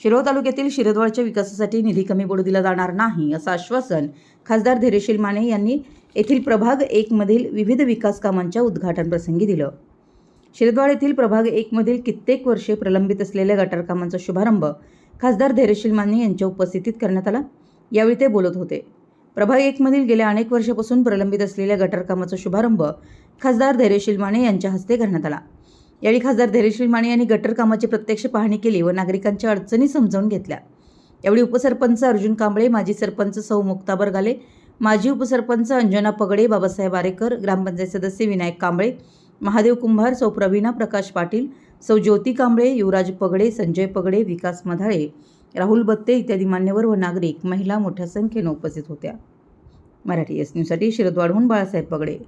शिरोळ तालुक्यातील शिरदवाडच्या विकासासाठी निधी कमी पडू दिला जाणार नाही असं आश्वासन खासदार धैर्यशील माने यांनी येथील प्रभाग एकमधील विविध विकास कामांच्या उद्घाटनप्रसंगी दिलं. शिरदवाड येथील प्रभाग एकमधील कित्येक वर्षे प्रलंबित असलेल्या गटार कामांचा शुभारंभ खासदार धैर्यशील माने यांच्या उपस्थितीत करण्यात आला. यावेळी ते बोलत होते. प्रभाग एकमधील गेल्या अनेक वर्षापासून प्रलंबित असलेल्या गटार कामाचा शुभारंभ खासदार धैर्यशील माने यांच्या हस्ते करण्यात आला. यावेळी खासदार धैर्यशील माने यांनी गटर कामाची प्रत्यक्ष पाहणी केली व नागरिकांच्या अडचणी समजावून घेतल्या. यावेळी उपसरपंच अर्जुन कांबळे माजी सरपंच सौ मुक्ता बरगाले माजी उपसरपंच अंजना पगडे बाबासाहेब आरेकर ग्रामपंचायत सदस्य विनायक कांबळे महादेव कुंभार सौ प्रवीणा प्रकाश पाटील सौ ज्योती कांबळे युवराज पगडे संजय पगडे विकास मधाळे राहुल बत्ते इत्यादी मान्यवर व नागरिक महिला मोठ्या संख्येनं उपस्थित होत्या. मराठी एस न्यूजसाठी शिरदवाडहून बाळासाहेब पगडे.